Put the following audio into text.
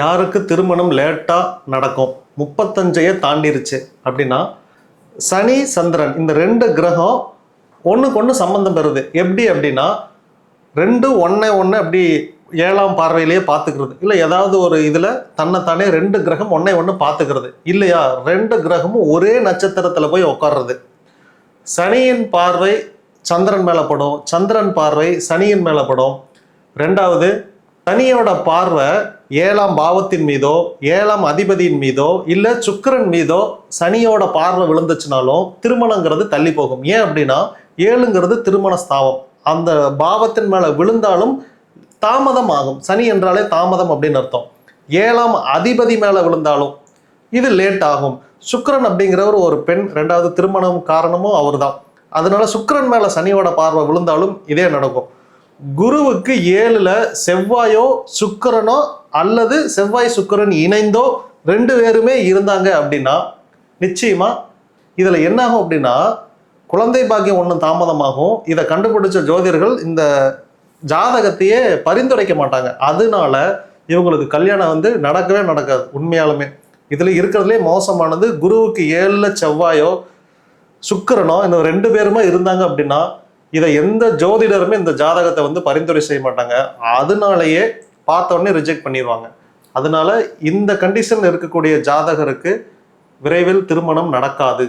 யாருக்கு திருமணம் லேட்டாக நடக்கும்? முப்பத்தஞ்சையே தாண்டிருச்சு. அப்படின்னா சனி சந்திரன் இந்த ரெண்டு கிரகம் ஒன்றுக்கு ஒன்று சம்பந்தம் பெறுது. எப்படி அப்படின்னா ரெண்டு ஒன்றே ஒன்று அப்படி ஏழாம் பார்வையிலேயே பார்த்துக்கிறது. இல்லை ஏதாவது ஒரு இதில் தன்னைத்தானே ரெண்டு கிரகம் ஒன்றை ஒன்று பார்த்துக்கிறது. இல்லையா? ரெண்டு கிரகமும் ஒரே நட்சத்திரத்தில் போய் உட்கார்றது சனியின் பார்வை சந்திரன் மேலே படும். சந்திரன் பார்வை சனியின் மேலே படும். ரெண்டாவது சனியோட பார்வை ஏழாம் பாவத்தின் மீதோ ஏழாம் அதிபதியின் மீதோ இல்லை சுக்கரன் மீதோ சனியோட பார்வை விழுந்துச்சுனாலும் திருமணங்கிறது தள்ளி போகும். ஏன் அப்படின்னா ஏழுங்கிறது திருமண ஸ்தாவம் அந்த பாவத்தின் மேலே விழுந்தாலும் தாமதம் ஆகும் சனி என்றாலே தாமதம் அப்படின்னு அர்த்தம். ஏழாம் அதிபதி மேலே விழுந்தாலும் இது லேட் ஆகும். சுக்கரன் அப்படிங்கிறவர் ஒரு பெண் ரெண்டாவது திருமணம் காரணமும் அவர்தான். அதனால சுக்கிரன் மேலே சனியோட பார்வை விழுந்தாலும் இதே நடக்கும். குருவுக்கு ஏழுல செவ்வாயோ சுக்கிரனோ அல்லது செவ்வாய் சுக்கிரன் இணைந்தோ ரெண்டு பேருமே இருந்தாங்க அப்படின்னா நிச்சயமா இதில் என்னாகும் அப்படின்னா குழந்தை பாக்கியம் ஒன்றும் தாமதமாகும். இதை கண்டுபிடிச்ச ஜோதிடர்கள் இந்த ஜாதகத்தையே பரிந்துரைக்க மாட்டாங்க. அதனால இவங்களுக்கு கல்யாணம் வந்து நடக்கவே நடக்காது உண்மையாலுமே. இதில் இருக்கிறதுலே மோசமானது குருவுக்கு ஏழில் செவ்வாயோ சுக்கிரனோ இந்த ரெண்டு பேருமே இருந்தாங்க அப்படின்னா இதை எந்த ஜோதிடருமே இந்த ஜாதகத்தை வந்து பரிந்துரை செய்ய மாட்டாங்க. அதனாலேயே பார்த்த உடனே ரிஜெக்ட் பண்ணிடுவாங்க அதனால இந்த கண்டிஷன் இருக்கக்கூடிய ஜாதகருக்கு விரைவில் திருமணம் நடக்காது.